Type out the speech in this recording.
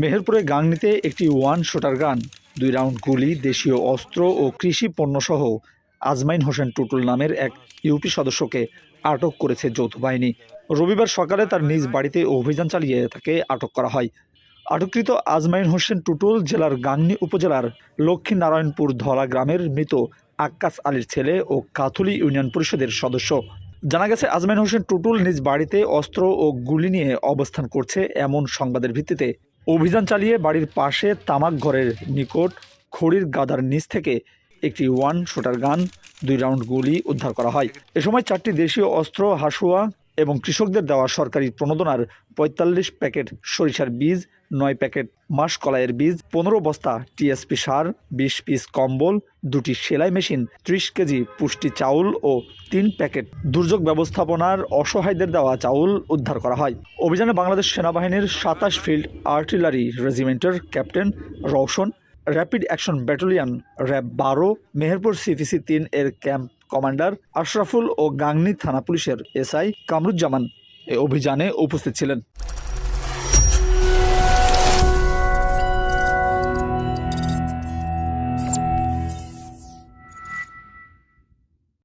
মেহেরপুরে গাংনীতে একটি one shooter gun, দুই round গুলি, দেশীয় অস্ত্র ও কৃষি পণ্যসহ আজমাইন হোসেন টুটুল নামের এক ইউপি সদস্যকে আটক করেছে যৌথ বাহিনী। রবিবার সকালে তার নিজ বাড়িতে অভিযান চালিয়ে তাকে আটক করা হয়। আটককৃত আজমাইন হোসেন টুটুল জেলার গাংনী উপজেলার লক্ষ্মীনারায়ণপুর ধলা গ্রামের মৃত আক্কাস আলীর ছেলে ও কাথুলি ইউনিয়ন পরিষদের সদস্য। জানা গেছে আজমাইন হোসেন টুটুল নিজ বাড়িতে অস্ত্র ও গুলি নিয়ে অবস্থান করছে এমন সংবাদের ভিত্তিতে। অভিযান চালিয়ে বাড়ির পাশে তামাক ঘরের নিকট খড়ির গাদার নিচ থেকে একটি ওয়ান শুটার গান, দুই রাউন্ড গুলি উদ্ধার করা হয়। এ সময় চারটি দেশীয় অস্ত্র, হাসুয়া এবং কৃষকদের দেওয়া সরকারি প্রণোদনার পঁয়তাল্লিশ প্যাকেট সরিষার বীজ, নয় প্যাকেট মাসকলাইয়ের বীজ, পনেরো বস্তা টিএসপি সার, বিশ পিস কম্বল, দুটি সেলাই মেশিন, ত্রিশ কেজি পুষ্টি চাউল ও তিন প্যাকেট দুর্যোগ ব্যবস্থাপনার অসহায়দের দেওয়া চাউল উদ্ধার করা হয়। অভিযানে বাংলাদেশ সেনাবাহিনীর সাতাশ field artillery রেজিমেন্টের captain Roshan rapid action battalion RAB বারো, মেহেরপুর সিপিসি তিন এর ক্যাম্প কমান্ডার আশরাফুল ও গাংনি থানা পুলিশের এসআই কামরুজ্জামান এ অভিযানে উপস্থিত ছিলেন।